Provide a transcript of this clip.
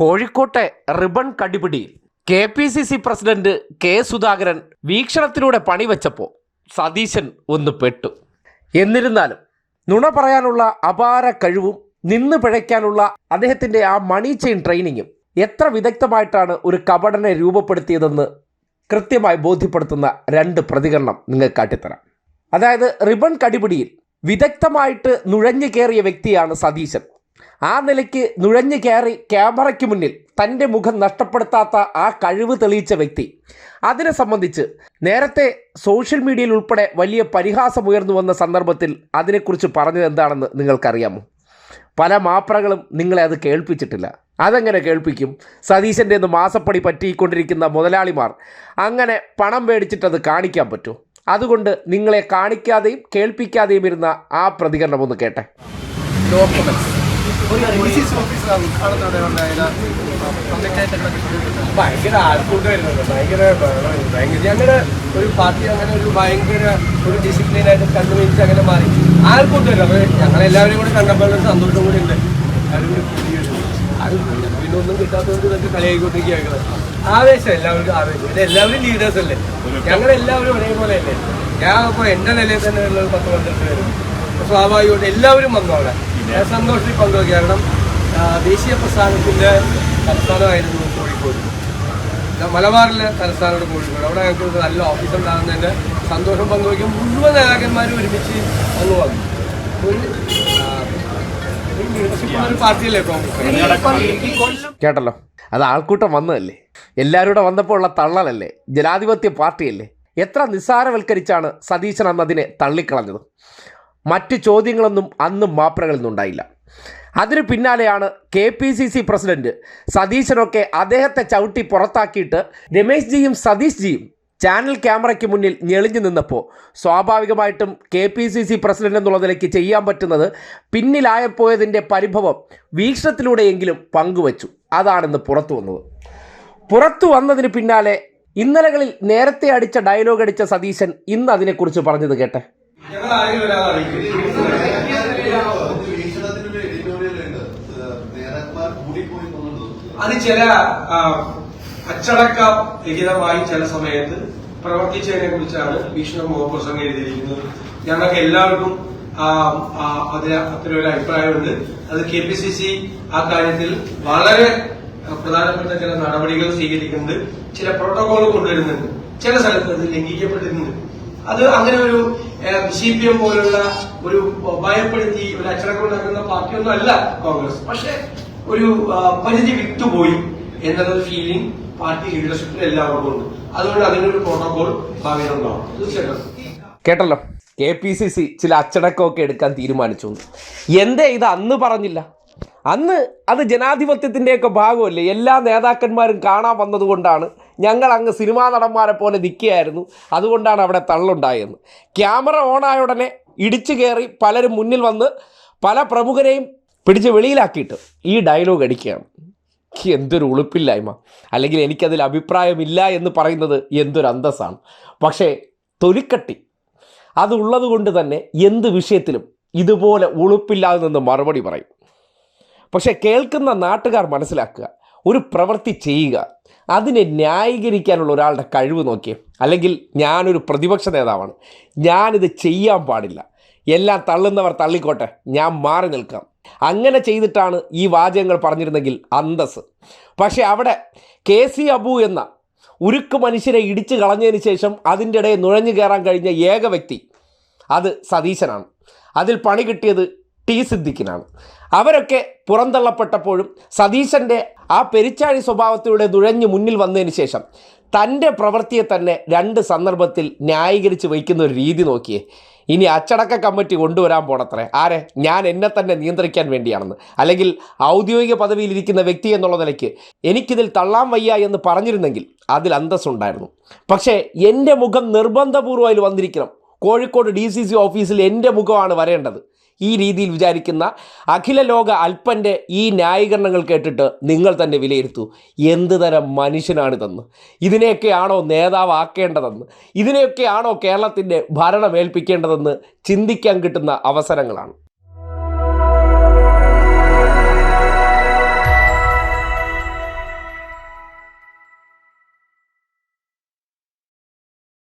കോഴിക്കോട്ടെ ribbon കടിപിടിയിൽ K P C C president K Sudhakaran വീക്ഷണത്തിലൂടെ പണിവെച്ചപ്പോൾ സതീശൻ ഒന്ന് പെട്ടു. എന്നിരുന്നാലും നുണ പറയാനുള്ള അപാര കഴിവും നിന്ന് പിഴയ്ക്കാനുള്ള അദ്ദേഹത്തിന്റെ ആ മണി ചെയിൻ ട്രെയിനിങ്ങും എത്ര വിദഗ്ധമായിട്ടാണ് ഒരു കപടനെ രൂപപ്പെടുത്തിയതെന്ന് കൃത്യമായി ബോധ്യപ്പെടുത്തുന്ന രണ്ട് പ്രതികരണം നിങ്ങൾക്ക് കാട്ടിത്തരാം. അതായത് റിബൺ കടിപിടിയിൽ വിദഗ്ധമായിട്ട് നുഴഞ്ഞു കയറിയ വ്യക്തിയാണ് സതീശൻ. ആ നിലയ്ക്ക് നുഴഞ്ഞു കയറി ക്യാമറയ്ക്ക് മുന്നിൽ തന്റെ മുഖം നഷ്ടപ്പെടുത്താത്ത ആ കഴിവ് തെളിയിച്ച വ്യക്തി. അതിനെ സംബന്ധിച്ച് നേരത്തെ സോഷ്യൽ മീഡിയയിൽ ഉൾപ്പെടെ വലിയ പരിഹാസം ഉയർന്നു വന്ന സന്ദർഭത്തിൽ അതിനെക്കുറിച്ച് പറഞ്ഞത് എന്താണെന്ന് നിങ്ങൾക്കറിയാമോ? പല മാപ്രകളും നിങ്ങളെ അത് കേൾപ്പിച്ചിട്ടില്ല. അതെങ്ങനെ കേൾപ്പിക്കും? സതീശന്റെ ഒന്ന് മാസപ്പടി പറ്റിക്കൊണ്ടിരിക്കുന്ന മുതലാളിമാർ അങ്ങനെ പണം മേടിച്ചിട്ടത് കാണിക്കാൻ പറ്റുമോ? അതുകൊണ്ട് നിങ്ങളെ കാണിക്കാതെയും കേൾപ്പിക്കാതെയും ഇരുന്ന ആ പ്രതികരണം ഒന്ന് കേട്ടെ. ഡോക്യുമെന്റ്സ് ഭയങ്കര ആൾക്കൂട്ടമായിരുന്നു ഭയങ്കര ഭയങ്കര ഞങ്ങളുടെ ഒരു പാർട്ടി അങ്ങനെ ഒരു ഭയങ്കര ഒരു ഡിസിപ്ലിൻ ആയിട്ട് കണ്ടുപിടിച്ച് അങ്ങനെ മാറി. ആൾക്കൂട്ടമായിരുന്നു അപ്പോൾ ഞങ്ങളെല്ലാവരും കൂടെ കണ്ടപ്പോൾ ഒരു സന്തോഷം കൂടി ഉണ്ട്. അത് പിന്നെ ഒന്നും കിട്ടാത്തതുകൊണ്ട് ഇതൊക്കെ കളിയായിക്കൊണ്ടിരിക്കുകയാണ് ആവേശം എല്ലാവർക്കും ആവേശം. ഇത് എല്ലാവരും ലീഡേഴ്സ് അല്ലേ? ഞങ്ങളെല്ലാവരും ഒരേപോലെ അല്ലേ ഞാൻ അപ്പോൾ എന്റെ നിലയിൽ തന്നെ ഉള്ള ഒരു പത്ത് പന്ത്രണ്ട് പേരും. സ്വാഭാവികമായിട്ട് എല്ലാവരും വന്നു അവിടെ. സന്തോഷത്തിൽ പങ്കുവയ്ക്കുക കാരണം ദേശീയ പ്രസ്ഥാനത്തിന്റെ തലസ്ഥാനമായിരുന്നു കോഴിക്കോട്. മലബാറിലെ തലസ്ഥാനമാണ് കോഴിക്കോട്. അവിടെ ഞങ്ങൾക്ക് ഒരു നല്ല ഓഫീസ് ഉണ്ടാകുന്നതിന്റെ സന്തോഷം പങ്കുവയ്ക്കും മുഴുവൻ നേതാക്കന്മാരും ഒരുമിച്ച് വന്നു. വന്നു കേട്ടല്ലോ. അത് ആൾക്കൂട്ടം വന്നതല്ലേ? എല്ലാവരും കൂടെ വന്നപ്പോൾ ഉള്ള തള്ളലല്ലേ? ജനാധിപത്യ പാർട്ടിയല്ലേ? എത്ര നിസ്സാരവൽക്കരിച്ചാണ് സതീശൻ അന്ന് അതിനെ തള്ളിക്കളഞ്ഞത്? മറ്റ് ചോദ്യങ്ങളൊന്നും അന്ന് മാപ്രകളിൽ നിന്നുണ്ടായില്ല അതിനു പിന്നാലെയാണ് K P C C president സതീശനൊക്കെ അദ്ദേഹത്തെ ചവിട്ടി പുറത്താക്കിയിട്ട് രമേശ് ജിയും സതീഷ് ജിയും ചാനൽ ക്യാമറയ്ക്ക് മുന്നിൽ ഞെളിഞ്ഞു നിന്നപ്പോൾ സ്വാഭാവികമായിട്ടും K P C C president എന്നുള്ള നിലയ്ക്ക് ചെയ്യാൻ പറ്റുന്നത് പിന്നിലായപ്പോയതിന്റെ പരിഭവം വീക്ഷണത്തിലൂടെയെങ്കിലും പങ്കുവച്ചു. അതാണിന്ന് പുറത്തു വന്നത്. പുറത്തു വന്നതിന് പിന്നാലെ ഇന്നലകളിൽ നേരത്തെ അടിച്ച ഡയലോഗ് അടിച്ച സതീശൻ ഇന്ന് അതിനെക്കുറിച്ച് പറഞ്ഞത് കേട്ടെ? അത് ചില അച്ചടക്ക രഹിതമായി ചില സമയത്ത് പ്രവർത്തിച്ചതിനെ കുറിച്ചാണ് ഭീഷണ മോഹപ്രസംഗം എഴുതിയിരിക്കുന്നത്. ഞങ്ങൾക്ക് എല്ലാവർക്കും അതിന് അത്തരം ഒരു അഭിപ്രായമുണ്ട്. അത് കെ പി സി സി ആ കാര്യത്തിൽ വളരെ പ്രധാനപ്പെട്ട ചില നടപടികൾ സ്വീകരിക്കുന്നുണ്ട്. ചില പ്രോട്ടോകോൾ കൊണ്ടുവരുന്നുണ്ട്. ചില സ്ഥലത്ത് അത് ലംഘിക്കപ്പെട്ടിട്ടുണ്ട്. അത് അങ്ങനെ ഒരു സി പി എം പോലുള്ള ഒരു ഭയപ്പെടുത്തി ഒരു അച്ചടക്കം ഉണ്ടാക്കുന്ന പാർട്ടിയൊന്നും അല്ല കോൺഗ്രസ്. പക്ഷെ ഒരു പരിധി വിട്ടുപോയി എന്നുള്ളൊരു ഫീലിംഗ് പാർട്ടി ലീഡർഷിപ്പിൽ എല്ലാവർക്കും ഉണ്ട്. അതുകൊണ്ട് അതിനൊരു പ്രോട്ടോകോൾ ഭാവിയിൽ തീർച്ചയായിട്ടും. കേട്ടല്ലോ? കെ പി സി സി ചില അച്ചടക്കമൊക്കെ എടുക്കാൻ തീരുമാനിച്ചു. എന്തേ ഇത് അന്ന് പറഞ്ഞില്ല? അന്ന് അത് ജനാധിപത്യത്തിന്റെയൊക്കെ ഭാഗമല്ലേ? എല്ലാ നേതാക്കന്മാരും കാണാൻ വന്നതുകൊണ്ടാണ് ഞങ്ങൾ അങ്ങ് സിനിമാ നടന്മാരെ പോലെ നിൽക്കുകയായിരുന്നു. അതുകൊണ്ടാണ് അവിടെ തള്ളുണ്ടായെന്ന് ക്യാമറ ഓണായ ഉടനെ ഇടിച്ചു കയറി പലരും മുന്നിൽ വന്ന് പല പ്രമുഖരെയും പിടിച്ച് വെളിയിലാക്കിയിട്ട് ഈ ഡയലോഗ് അടിക്കുകയാണ്. എന്തൊരു ഉളുപ്പില്ലായ്മ. അല്ലെങ്കിൽ എനിക്കതിൽ അഭിപ്രായമില്ല എന്ന് പറയുന്നത് എന്തൊരു അന്തസ്സാണ്. പക്ഷേ തൊലിക്കട്ടി അതുള്ളത് കൊണ്ട് തന്നെ എന്ത് വിഷയത്തിലും ഇതുപോലെ ഉളുപ്പില്ലാതെ നിന്ന് മറുപടി പറയും. പക്ഷേ കേൾക്കുന്ന നാട്ടുകാർ മനസ്സിലാക്കുക. ഒരു പ്രവൃത്തി ചെയ്യുക. അതിനെ ന്യായീകരിക്കാനുള്ള ഒരാളുടെ കഴിവ് നോക്കിയേ. അല്ലെങ്കിൽ ഞാനൊരു പ്രതിപക്ഷ നേതാവാണ്. ഞാനിത് ചെയ്യാൻ പാടില്ല. എല്ലാം തള്ളുന്നവർ തള്ളിക്കോട്ടെ. ഞാൻ മാറി നിൽക്കാം. അങ്ങനെ ചെയ്തിട്ടാണ് ഈ വാചകങ്ങൾ പറഞ്ഞിരുന്നെങ്കിൽ അന്തസ് പക്ഷേ അവിടെ കെ സി അബു എന്ന ഉരുക്ക് മനുഷ്യരെ ഇടിച്ചു കളഞ്ഞതിന് ശേഷം അതിന്റെ ഇടയിൽ നുഴഞ്ഞു കയറാൻ കഴിഞ്ഞ ഏക വ്യക്തി അത് സതീശനാണ്. അതിൽ പണി കിട്ടിയത് ടി സിദ്ദിഖിനാണ്. അവരൊക്കെ പുറന്തള്ളപ്പെട്ടപ്പോഴും സതീശന്റെ ആ പെരിച്ചാഴി സ്വഭാവത്തിലൂടെ നുഴഞ്ഞു മുന്നിൽ വന്നതിന് ശേഷം തന്റെ പ്രവൃത്തിയെ തന്നെ രണ്ട് സന്ദർഭത്തിൽ ന്യായീകരിച്ച് വയ്ക്കുന്ന ഒരു രീതി നോക്കിയേ. ഇനി അച്ചടക്ക കമ്മിറ്റി കൊണ്ടുവരാൻ പോണത്രേ. ആരെ? ഞാൻ എന്നെ തന്നെ നിയന്ത്രിക്കാൻ വേണ്ടിയാണെന്ന്. അല്ലെങ്കിൽ ഔദ്യോഗിക പദവിയിലിരിക്കുന്ന വ്യക്തി എന്നുള്ള നിലയ്ക്ക് എനിക്കിതിൽ തള്ളാൻ വയ്യ എന്ന് പറഞ്ഞിരുന്നെങ്കിൽ അതിൽ അന്തസ്സുണ്ടായിരുന്നു. പക്ഷേ എന്റെ മുഖം നിർബന്ധപൂർവം അതിൽ വന്നിരിക്കണം. കോഴിക്കോട് ഡി സി സി ഓഫീസിൽ എന്റെ മുഖമാണ് വരേണ്ടത്. ഈ രീതിയിൽ വിചാരിക്കുന്ന അഖില ലോക അല്പന്റെ ഈ ന്യായീകരണങ്ങൾ കേട്ടിട്ട് നിങ്ങൾ തന്നെ വിലയിരുത്തൂ. എന്ത് തരം മനുഷ്യനാണിതെന്ന്? ഇതിനെയൊക്കെയാണോ നേതാവാക്കേണ്ടതെന്ന് ഇതിനെയൊക്കെയാണോ കേരളത്തിന്റെ ഭരണമേൽപ്പിക്കേണ്ടതെന്ന് ചിന്തിക്കാൻ കിട്ടുന്ന അവസരങ്ങളാണ്.